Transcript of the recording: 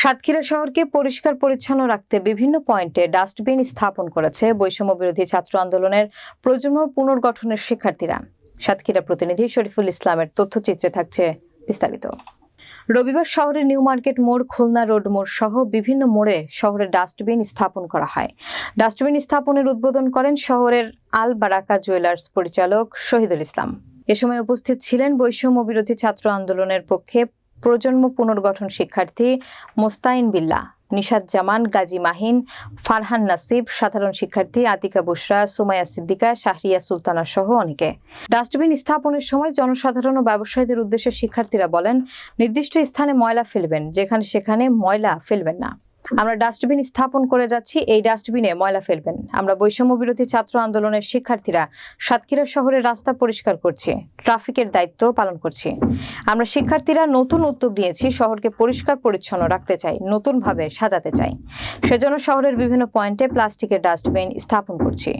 সাতক্ষীরা শহরকে পরিষ্কার পরিচ্ছন্ন রাখতে বিভিন্ন পয়েন্টে ডাস্টবিন স্থাপন করেছে বৈষম্য বিরোধী ছাত্র আন্দোলনের প্রজন্ম পুনর্গঠনের শিক্ষার্থীরা। সাতক্ষীরা প্রতিনিধি শরীফুল ইসলামের তথ্যচিত্রে থাকছে বিস্তারিত। রবিবার শহরের নিউ মার্কেট মোড়, খুলনা রোড মোড় সহ বিভিন্ন মোড়ে শহরে ডাস্টবিন স্থাপন করা হয়। ডাস্টবিন স্থাপনের উদ্বোধন করেন শহরের আল বারাকা জুয়েলার্স পরিচালক শহীদুল ইসলাম। এ সময় উপস্থিত ছিলেন বৈষম্য বিরোধী ছাত্র আন্দোলনের পক্ষে প্রজন্ম পুনর্গঠন শিক্ষার্থী মোস্তাইন বিল্লা নিশাদ জামান, গাজী মাহিন, ফারহান নাসিব, সাধারণ শিক্ষার্থী আতিকা বুসরা সুমাইয়া সিদ্দিকা, শাহরিয়া সুলতানা সহ অনেকে। ডাস্টবিন স্থাপনের সময় জনসাধারণ ও ব্যবসায়ীদের উদ্দেশ্যে শিক্ষার্থীরা বলেন, নির্দিষ্ট স্থানে ময়লা ফেলবেন, যেখানে সেখানে ময়লা ফেলবেন না। আমরা ডাস্টবিন স্থাপন করে যাচ্ছি, এই ডাস্টবিনে ময়লা ফেলবেন। আমরা বৈষম্য বিরোধী ছাত্র আন্দোলনের শিক্ষার্থীরা সাতক্ষীরা শহরের রাস্তা পরিষ্কার করছি, ট্রাফিকের দায়িত্ব পালন করছি। আমরা শিক্ষার্থীরা নতুন উদ্যোগ নিয়েছি, শহরকে পরিষ্কার পরিচ্ছন্ন রাখতে চাই, নতুনভাবে সাজাতে চাই। সেজন্য শহরের বিভিন্ন পয়েন্টে প্লাস্টিকের ডাস্টবিন স্থাপন করছি।